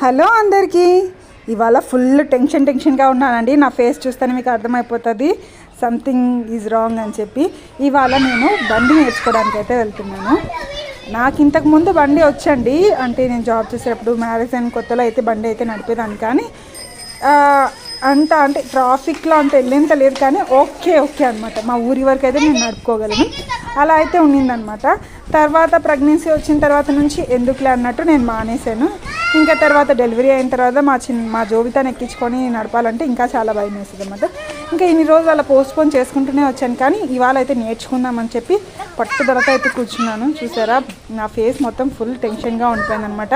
Hello అందరికీ. ఇవాళ full tension టెన్షన్గా ఉన్నానండి. నా ఫేస్ చూస్తేనే మీకు అర్థమైపోతుంది. సంథింగ్ ఈజ్ రాంగ్ అని చెప్పి. ఇవాళ నేను బండి నేర్చుకోవడానికి అయితే వెళ్తున్నాను. నాకు ఇంతకు ముందు బండి వచ్చండి. అంటే నేను జాబ్ చేసేటప్పుడు మ్యారేజ్ అయిన కొత్తలో అయితే బండి అయితే నడిపేదాన్ని. కానీ అంత అంటే ట్రాఫిక్లో అంత వెళ్ళేంత లేదు. కానీ ఓకే ఓకే అనమాట మా ఊరి వరకు అయితే నేను నడుపుకోగలను. అలా అయితే ఉండిందనమాట తర్వాత ప్రెగ్నెన్సీ వచ్చిన తర్వాత నుంచి ఎందుకులే అన్నట్టు నేను మానేశాను. ఇంకా తర్వాత డెలివరీ అయిన తర్వాత మా చిన్న మా జోబితాను ఎక్కించుకొని నడపాలంటే ఇంకా చాలా భయం వేస్తుంది అనమాట ఇంకా ఇన్ని రోజులు అలా పోస్ట్పోన్ చేసుకుంటూనే వచ్చాను కానీ ఇవాళ అయితే నేర్చుకుందామని చెప్పి పట్టుదలతో అయితే కూర్చున్నాను. చూసారా? నా ఫేస్ మొత్తం ఫుల్ టెన్షన్గా ఉండిపోయిందనమాట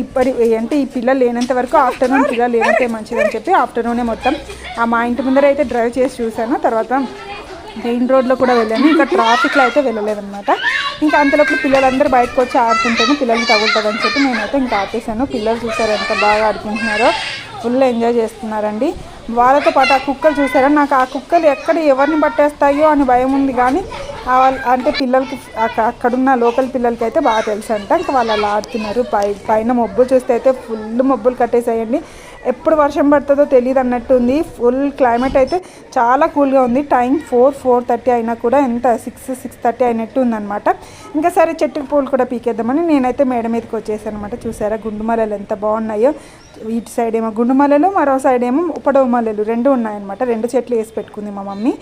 ఇప్పటి అంటే ఈ పిల్లలు లేనంత వరకు ఆఫ్టర్నూన్ పిల్లలు లేనంతే మంచిదని చెప్పి ఆఫ్టర్నూనే మొత్తం ఆ మా ఇంటి ముందర అయితే డ్రైవ్ చేసి చూశాను. తర్వాత మెయిన్ రోడ్లో కూడా వెళ్ళాను. ఇంకా ట్రాఫిక్లో అయితే వెళ్ళలేదన్నమాట. ఇంకా అంతలోపు పిల్లలందరూ బయటకు వచ్చి ఆడుతుంటేనే పిల్లల్ని తగులుతుందని చెప్పి నేనైతే ఇంకా ఆపేసాను పిల్లలు చూసారు ఎంత బాగా ఆడుకుంటున్నారో. ఫుల్ ఎంజాయ్ చేస్తున్నారండి. వాళ్ళతో పాటు ఆ కుక్కలు చూసారా? నాకు ఆ కుక్కలు ఎక్కడ ఎవరిని పట్టేస్తాయో అని భయం ఉంది కానీ అంటే పిల్లలకి అక్కడున్న లోకల్ పిల్లలకి అయితే బాగా తెలుసు అంట. ఇంకా వాళ్ళు అలా ఆడుతున్నారు. పై పైన మబ్బులు చూస్తే అయితే ఫుల్ మబ్బులు కట్టేసాయండి ఎప్పుడు వర్షం పడుతుందో తెలియదు అన్నట్టు ఉంది ఫుల్ క్లైమేట్ అయితే చాలా కూల్గా ఉంది. టైం ఫోర్ ఫోర్ థర్టీ అయినా కూడా ఎంత సిక్స్ సిక్స్ థర్టీ అయినట్టు ఉందన్నమాట. ఇంకా సరే చెట్టుకు పూలు కూడా పీకేద్దామని నేనైతే మేడ మీదకి వచ్చేసాను అనమాట చూసారా గుండుమలలు ఎంత బాగున్నాయో. ఇటు సైడ్ ఏమో గుండుమలలు మరో సైడ్ ఏమో ఉపడవ మల్లెలు రెండు ఉన్నాయన్నమాట. రెండు చెట్లు వేసి పెట్టుకుంది మా మమ్మీ.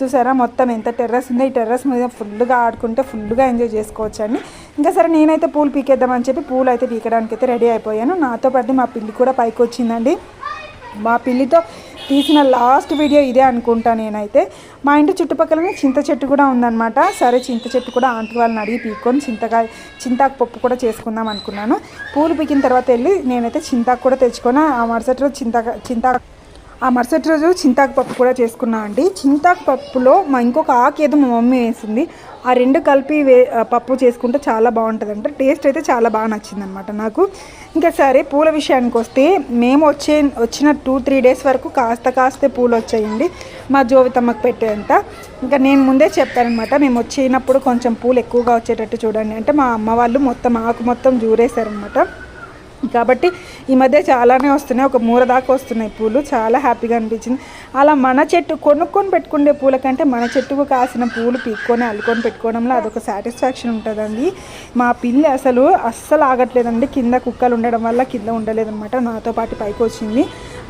చూసారా? మొత్తం ఎంత టెర్రస్ ఉందో ఈ టెర్రస్ మీద ఫుల్గా ఆడుకుంటే ఫుల్గా ఎంజాయ్ చేసుకోవచ్చు అండి ఇంకా సరే నేనైతే పూలు పీకేద్దామని చెప్పి పూలు అయితే పీకడానికి అయితే రెడీ అయిపోయాను. నాతో పాటు మా పిల్లి కూడా పైకి వచ్చిందండి. మా పిల్లితో తీసిన లాస్ట్ వీడియో ఇదే అనుకుంటా నేనైతే. మా ఇంటి చుట్టుపక్కలనే చింత చెట్టు కూడా ఉందన్నమాట. సరే చింత చెట్టు కూడా ఆంటీ వాళ్ళని అడిగి పీక్కొని చింతకాయ చింతాకు పప్పు కూడా చేసుకుందాం అనుకున్నాను. పూలు పీకిన తర్వాత వెళ్ళి నేనైతే చింతాకు కూడా తెచ్చుకొని ఆ మరుసటి రోజు చింతకా చింతా ఆ మరుసటి రోజు చింతాకు పప్పు కూడా చేసుకున్నాం అండి. చింతాకు పప్పులో మా ఇంకొక ఆకు ఏదో మా మమ్మీ వేసింది. ఆ రెండు కలిపి వే పప్పు చేసుకుంటే చాలా బాగుంటుంది అంటే టేస్ట్ అయితే చాలా బాగా నచ్చిందనమాట నాకు. ఇంకా సరే పూల విషయానికి వస్తే మేము వచ్చే వచ్చిన టూ త్రీ డేస్ వరకు కాస్త కాస్తే పూలు వచ్చాయండి. మా జోవితమ్మకు పెట్టేంత. ఇంకా నేను ముందే చెప్పానమాట మేము వచ్చినప్పుడు కొంచెం పూలు ఎక్కువగా వచ్చేటట్టు చూడండి అంటే మా అమ్మ వాళ్ళు మొత్తం ఆకు మొత్తం జూరేశారనమాట. కాబట్టి ఈ మధ్య చాలానే వస్తున్నాయి. ఒక మూర దాకా వస్తున్నాయి పూలు. చాలా హ్యాపీగా అనిపించింది. అలా మన చెట్టు కొనుక్కొని పెట్టుకునే పూల కంటే మన చెట్టుకు కాసిన పూలు పీక్కొని అల్లుకొని పెట్టుకోవడంలో అదొక సాటిస్ఫాక్షన్ ఉంటుందండి. మా పిల్లి అసలు అస్సలు ఆగట్లేదండి. కింద కుక్కలు ఉండడం వల్ల కింద ఉండలేదన్నమాట. నాతో పాటు పైకి వచ్చింది.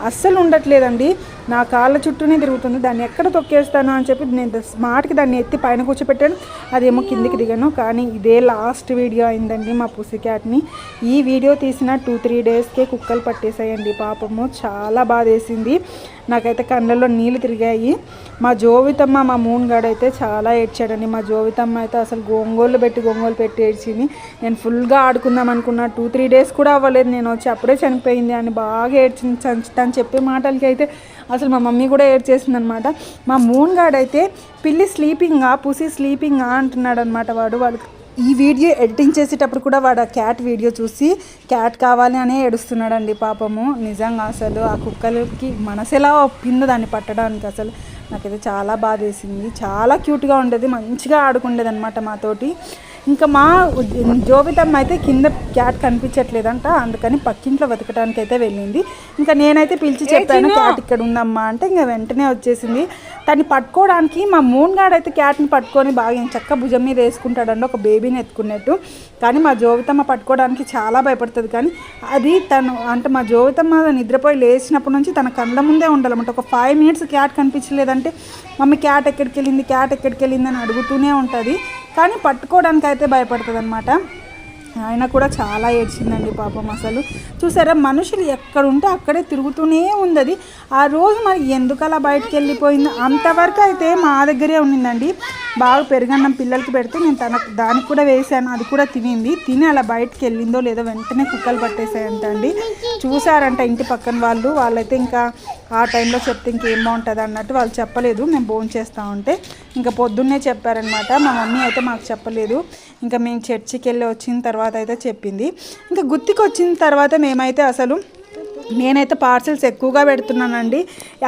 అస్సలు ఉండట్లేదండి. నా కాళ్ళ చుట్టూనే తిరుగుతుంది. దాన్ని ఎక్కడ తొక్కేస్తాను అని చెప్పి నేను స్మార్ట్కి దాన్ని ఎత్తి పైన కూర్చోపెట్టాను. అదేమో కిందికి దిగాను. కానీ ఇదే లాస్ట్ వీడియో అయిందండి మా పుసి క్యాట్ని ఈ వీడియో తీసిన టూ త్రీ డేస్కే కుక్కలు పట్టేసాయండి పాపము చాలా బాధేసింది. నాకైతే కళ్ళల్లో నీళ్ళు తిరిగాయి. మా జోవితమ్మ మా మూన్గాడు అయితే చాలా ఏడ్చాడండి. మా జోవితమ్మ అయితే అసలు గోంగోలు పెట్టి గోంగోలు పెట్టి ఏడ్చింది. నేను ఫుల్గా ఆడుకుందాం అనుకున్నా. టూ త్రీ డేస్ కూడా అవ్వలేదు. నేను వచ్చి అప్పుడే చనిపోయింది అని బాగా ఏడ్చింది. చ- తను చెప్పే మాటలకి అయితే అసలు మా మమ్మీ కూడా ఏడ్చేసింది అనమాట మా మూన్గాడు అయితే పిల్లి స్లీపింగా పుసి స్లీపింగా అంటున్నాడు అనమాట వాడు. వాళ్ళకి ఈ వీడియో ఎడిటింగ్ చేసేటప్పుడు కూడా వాడు ఆ క్యాట్ వీడియో చూసి క్యాట్ కావాలి అనే ఏడుస్తున్నాడండి పాపము. నిజంగా అసలు ఆ కుక్కలకి మనసు ఎలా ఒప్పిందో దాన్ని పట్టడానికి అసలు నాకైతే చాలా బాధ వేసింది చాలా క్యూట్గా ఉండేది మంచిగా ఆడుకుండేది అనమాట మాతోటి. ఇంకా మా జోవితమ్మ అయితే కింద క్యాట్ కనిపించట్లేదంట అందుకని పక్కింట్లో వెతకడానికి అయితే వెళ్ళింది. ఇంకా నేనైతే పిలిచి చెప్పాను క్యాట్ ఇక్కడ ఉందమ్మా అంటే ఇంకా వెంటనే వచ్చేసింది. దాన్ని పట్టుకోవడానికి మా మూన్గాడు అయితే క్యాట్ని పట్టుకొని బాగా చక్క భుజం మీద వేసుకుంటాడండి ఒక బేబీని ఎత్తుకున్నట్టు. కానీ మా జోవితమ్మ పట్టుకోవడానికి చాలా భయపడుతుంది. కానీ అది తను అంటే మా జోవితమ్మ నిద్రపోయి లేచినప్పటి నుంచి తన కళ్ళ ముందే ఉండాలన్నమాట. ఒక ఫైవ్ మినిట్స్ క్యాట్ కనిపించలేదంటే మమ్మీ క్యాట్ ఎక్కడికి వెళ్ళింది క్యాట్ ఎక్కడికి వెళ్ళింది అని అడుగుతూనే ఉంటుంది. కానీ పట్టుకోవడానికి అయితే భయపడుతుంది అనమాట ఆయన కూడా చాలా ఏడ్చిందండి పాపం అసలు. చూసారా మనుషులు ఎక్కడుంటే అక్కడే తిరుగుతూనే ఉంది అది ఆ రోజు మరి ఎందుకలా బయటకు వెళ్ళిపోయింది అంతవరకు అయితే మా దగ్గరే ఉండిందండి. బాగా పెరుగన్నం పిల్లలకి పెడితే నేను తన దానికి కూడా వేసాను అది కూడా తినింది. తిని అలా బయటికి వెళ్ళిందో లేదో వెంటనే కుక్కలు పట్టేసాయంట అండి. చూసారంట ఇంటి పక్కన వాళ్ళు వాళ్ళైతే ఇంకా ఆ టైంలో చెప్తే ఇంకేం బాగుంటుంది అన్నట్టు వాళ్ళు చెప్పలేదు. మేము భోజనం చేస్తూ ఉంటే ఇంకా పొద్దున్నే చెప్పారనమాట. మా మమ్మీ అయితే మాకు చెప్పలేదు. ఇంకా మేము చర్చికి వెళ్ళి వచ్చిన తర్వాత అయితే చెప్పింది. ఇంకా గుత్తికి వచ్చిన తర్వాత మేమైతే అసలు నేనైతే పార్సిల్స్ ఎక్కువగా పెడుతున్నానండి.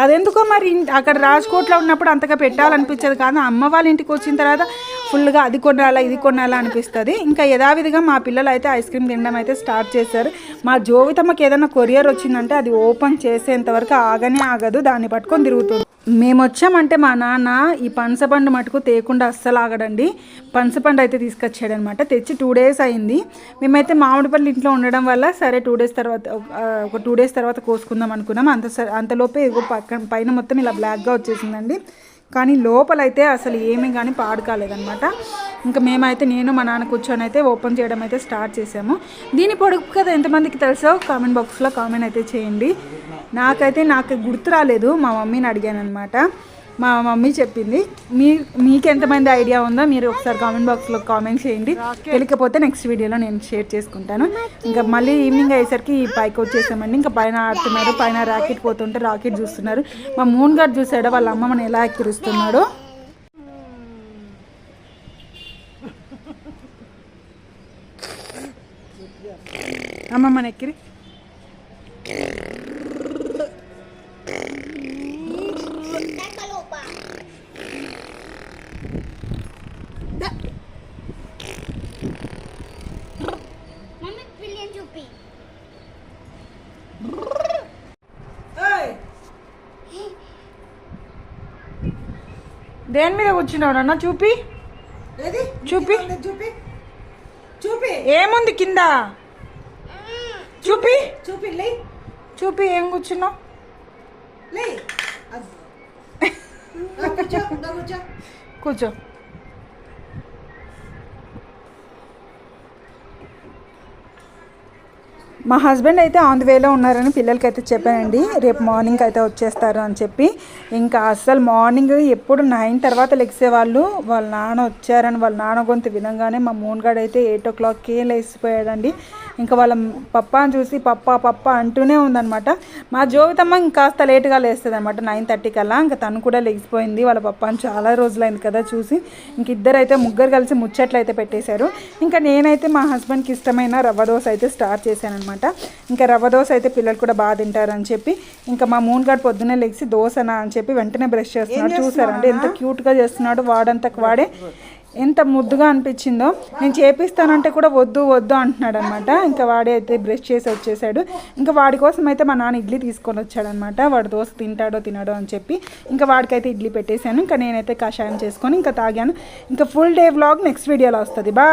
అదెందుకో మరి అక్కడ రాజ్కోట్లో ఉన్నప్పుడు అంతగా పెట్టాలనిపించదు కానీ అమ్మ వాళ్ళ ఇంటికి వచ్చిన తర్వాత ఫుల్గా అది కొనాలా ఇది కొనాలా అనిపిస్తుంది. ఇంకా యథావిధిగా మా పిల్లలు అయితే ఐస్ క్రీమ్ తినడం అయితే స్టార్ట్ చేశారు. మా జోవితమ్మకి ఏదైనా కొరియర్ వచ్చిందంటే అది ఓపెన్ చేసేంత వరకు ఆగనే ఆగదు దాన్ని పట్టుకొని తిరుగుతుంది. మేము వచ్చామంటే మా నాన్న ఈ పనసపండు మటుకు తేకుండా అస్సలు ఆగడండి. పనసపండు అయితే తీసుకొచ్చాడు అనమాట తెచ్చి టూ డేస్ అయింది. మేమైతే మామిడి పళ్ళు ఇంట్లో ఉండడం వల్ల సరే టూ డేస్ తర్వాత ఒక టూ డేస్ తర్వాత కోసుకుందాం అనుకున్నాం. అంత స- అంతలోపే పక్కన పైన మొత్తం ఇలా బ్లాక్గా వచ్చేసిందండి. కానీ లోపలైతే అసలు ఏమీ కానీ పాడు కాలేదనమాట ఇంకా మేమైతే నేను మా నాన్న కూర్చొని అయితే ఓపెన్ చేయడం అయితే స్టార్ట్ చేసాము దీని పొడుపు కదా ఎంతమందికి తెలుసో కామెంట్ బాక్స్లో కామెంట్ అయితే చేయండి. నాకైతే నాకు గుర్తు రాలేదు మా మమ్మీని అడిగాను అనమాట మా మమ్మీ చెప్పింది. మీ మీకు ఎంతమంది ఐడియా ఉందో మీరు ఒకసారి కామెంట్ బాక్స్లో కామెంట్ చేయండి. తెలియకపోతే నెక్స్ట్ వీడియోలో నేను షేర్ చేసుకుంటాను. ఇంకా మళ్ళీ ఈవినింగ్ అయ్యేసరికి ఈ పైకి వచ్చేసామండి. ఇంకా పైన ఆడుతున్నారు పైన రాకెట్ పోతుంటే రాకెట్ చూస్తున్నారు. మా మూన్ గారు చూసాడో వాళ్ళ అమ్మమ్మని ఎలా ఎక్కిరిస్తున్నాడో? అమ్మమ్మని ఎక్కిరి మమ్మీ పిల్లిని చూపి దేని మీద కూర్చున్నావు నాన్న? చూపి. చూపి. చూపి. చూపి. ఏముంది కింద? చూపి. చూపి లే. చూపి ఏం కూర్చున్నావు? లే. కూర్చో. మా హస్బెండ్ అయితే ఆన్ ది వేలో ఉన్నారని పిల్లలకి అయితే చెప్పానండి. రేపు మార్నింగ్ అయితే వచ్చేస్తారు అని చెప్పి. ఇంకా అస్సలు మార్నింగ్ ఎప్పుడు నైన్ తర్వాత లెగిసేవాళ్ళు. వాళ్ళ నాన్న వచ్చారని వాళ్ళ నాన్న గొంతు వినంగానే మా మూన్గాడు అయితే ఎయిట్ ఓ క్లాక్కి లేచిపోయాడండి. ఇంకా వాళ్ళ పప్పాని చూసి పప్ప పప్ప అంటూనే ఉందన్నమాట. మా జోవితమ్మ ఇంకాస్త లేట్గా లేస్తుంది అనమాట నైన్ థర్టీ కల్లా. ఇంకా తను కూడా లెగిసిపోయింది. వాళ్ళ పప్పాని చాలా రోజులైంది కదా చూసి. ఇంక ఇద్దరు అయితే ముగ్గురు కలిసి ముచ్చట్లు అయితే పెట్టేశారు. ఇంకా నేనైతే మా హస్బెండ్కి ఇష్టమైన రవ్వ దోశ అయితే స్టార్ట్ చేశాను అనమాట ఇంకా రవ్వ దోశ అయితే పిల్లలు కూడా బాగా తింటారని చెప్పి ఇంకా మా మూన్ గారు పొద్దున్నే లెగిసి దోశనా అని చెప్పి వెంటనే బ్రష్ చేస్తున్నాడు. చూసారంటే ఎంత క్యూట్గా చేస్తున్నాడు వాడంతకు వాడే. ఎంత ముద్దుగా అనిపించిందో. నేను చేపిస్తానంటే కూడా వద్దు వద్దు అంటున్నాడు అనమాట ఇంకా వాడే అయితే బ్రష్ చేసి వచ్చేసాడు. ఇంకా వాడి కోసం అయితే మా నాన్న ఇడ్లీ తీసుకొని వచ్చాడనమాట వాడు దోశ తింటాడో తినడో అని చెప్పి ఇంకా వాడికైతే ఇడ్లీ పెట్టేశాను. ఇంకా నేనైతే కషాయం చేసుకొని ఇంకా తాగాను. ఇంకా ఫుల్ డే వ్లాగ్ నెక్స్ట్ వీడియోలో వస్తుంది. బాయ్